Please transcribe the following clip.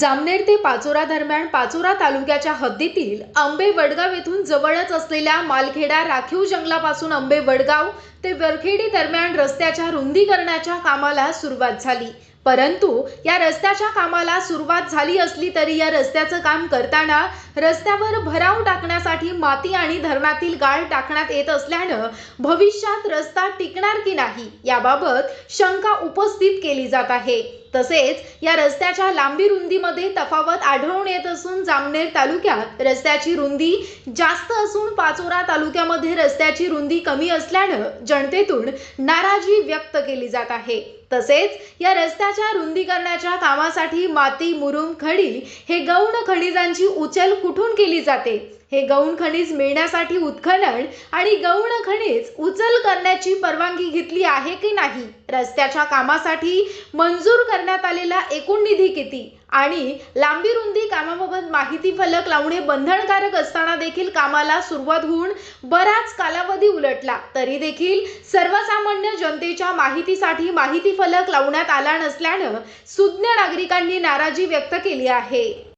जामनेर ते पाचोरा दरम्यान पाचोरा तालुक्याच्या हद्दीतील आंबे वडगाव येथून जवळच असलेल्या मालखेडा राखीव जंगलापासून आंबे वडगाव ते वरखेडी दरम्यान रस्त्याच्या रुंदीकरणाच्या कामाला सुरुवात झाली. परंतु या रस्त्याच्या कामाला सुरुवात झाली असली तरी या रस्त्याचं काम करताना रस्त्यावर भराव टाकण्यासाठी माती आणि धरणातील गाळ टाकण्यात येत असल्यानं भविष्यात रस्ता टिकणार की नाही याबाबत शंका उपस्थित केली जात आहे. तसेच या रस्त्याच्या लांबी रुंदीमध्ये तफावत आढळून येत असून जामनेर तालुक्यात रस्त्याची रुंदी जास्त असून पाचोरा तालुक्यामध्ये रस्त्याची रुंदी कमी असल्यानं जनतेतून नाराजी व्यक्त केली जात आहे. तसेच या रस्त्याच्या रुंदीकरणाच्या कामासाठी माती मुरुम खडी हे गौण खनिजांची उचल कुठून केली जाते? हे गौण खनिज मिळण्यासाठी उत्खनन आणि गौण खनिज उचल करण्याची परवानगी घेतली आहे की नाही? रस्त्याच्या कामासाठी मंजूर करण्यात आलेला एकूण निधी किती? आणि लांबी रुंदी कामाबाबत माहिती फलक लावणे बंधनकारक असताना देखील कामाला सुरुवात होऊन बराच कालावधी उलटला. तरी देखील सर्वसामान्य जनतेच्या माहितीसाठी माहिती फलक लावण्यात आला नसल्यानं सुज्ञ नागरिकांनी नाराजी व्यक्त केली आहे.